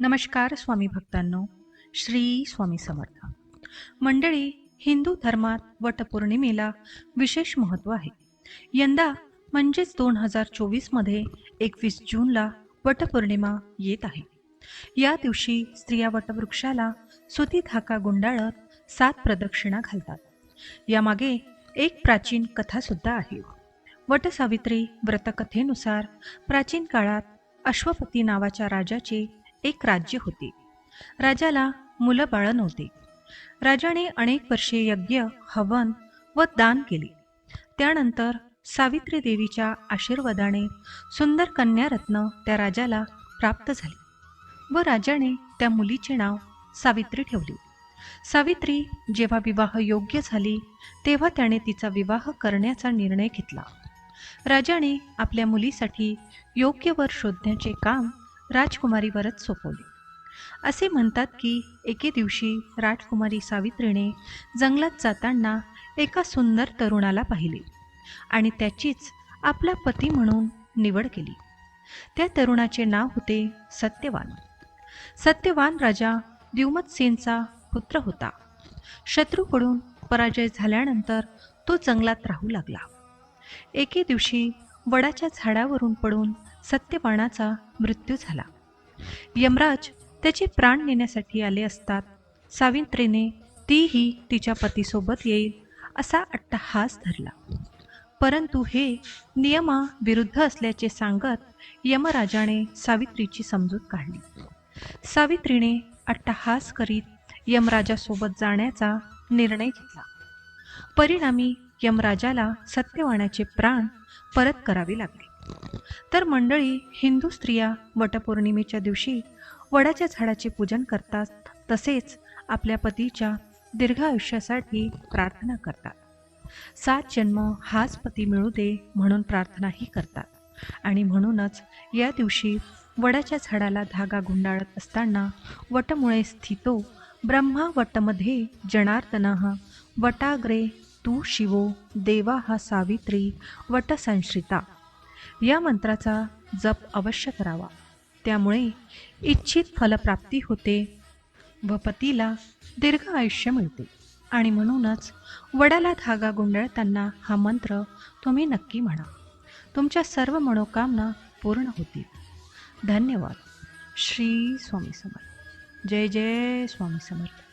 नमस्कार स्वामी भक्तांनो श्री स्वामी समर्थ. मंडळी हिंदू धर्मात वटपौर्णिमेला विशेष महत्त्व आहे. यंदा म्हणजेच दोन हजार चोवीसमध्ये एकवीस जूनला वटपौर्णिमा येत आहे. या दिवशी स्त्रिया वटवृक्षाला सुती धाका गुंडाळत सात प्रदक्षिणा घालतात. यामागे एक प्राचीन कथासुद्धा आहे. वटसावित्री व्रतकथेनुसार प्राचीन काळात अश्वपती नावाच्या राजाचे एक राज्य होते. राजाला मुलं बाळं नव्हते. राजाने अनेक वर्षे यज्ञ हवन व दान केले. त्यानंतर सावित्री देवीच्या आशीर्वादाने सुंदर कन्यारत्न त्या राजाला प्राप्त झाले व राजाने त्या मुलीचे नाव सावित्री ठेवले. सावित्री जेव्हा विवाह योग्य झाली तेव्हा त्याने तिचा विवाह करण्याचा निर्णय घेतला. राजाने आपल्या मुलीसाठी योग्य वर शोधण्याचे काम राजकुमारीवरच सोपवले. असे म्हणतात की एके दिवशी राजकुमारी सावित्रीने जंगलात जाताना एका सुंदर तरुणाला पाहिले आणि त्याचीच आपला पती म्हणून निवड केली. त्या तरुणाचे नाव होते सत्यवान. सत्यवान राजा द्युमतसेनचा पुत्र होता. शत्रूकडून पराजय झाल्यानंतर तो जंगलात राहू लागला. एके दिवशी वडाच्या झाडावरून पडून सत्यवाणाचा मृत्यू झाला. यमराज त्याचे प्राण नेण्यासाठी आले असतात. सावित्रीने तीही तिच्या पतीसोबत येईल असा अट्टहास धरला. परंतु हे नियमाविरुद्ध असल्याचे सांगत यमराजाने सावित्रीची समजूत काढली. सावित्रीने अट्टहास करीत यमराजासोबत जाण्याचा निर्णय घेतला. परिणामी यमराजाला सत्यवानाचे प्राण परत करावे लागले. तर मंडळी हिंदू स्त्रिया वटपौर्णिमेच्या दिवशी वडाच्या झाडाचे पूजन करतात तसेच आपल्या पतीच्या दीर्घ आयुष्यासाठी प्रार्थना करतात. सात जन्म हाच पती मिळू दे म्हणून प्रार्थनाही करतात. आणि म्हणूनच या दिवशी वडाच्या झाडाला धागा गुंडाळत असताना वटमुळे स्थितो ब्रह्मा वटमध्ये जनार्दनः वटाग्रे तू शिवो देवा हा सावित्री वटसंश्रिता या मंत्राचा जप अवश्य करावा. त्यामुळे इच्छित फलप्राप्ती होते व पतीला दीर्घ आयुष्य मिळते. आणि म्हणूनच वडाला धागा गुंडाळताना हा मंत्र तुम्ही नक्की म्हणा. तुमच्या सर्व मनोकामना पूर्ण होतील. धन्यवाद. श्री स्वामी समर्थ. जय जय स्वामी समर्थ.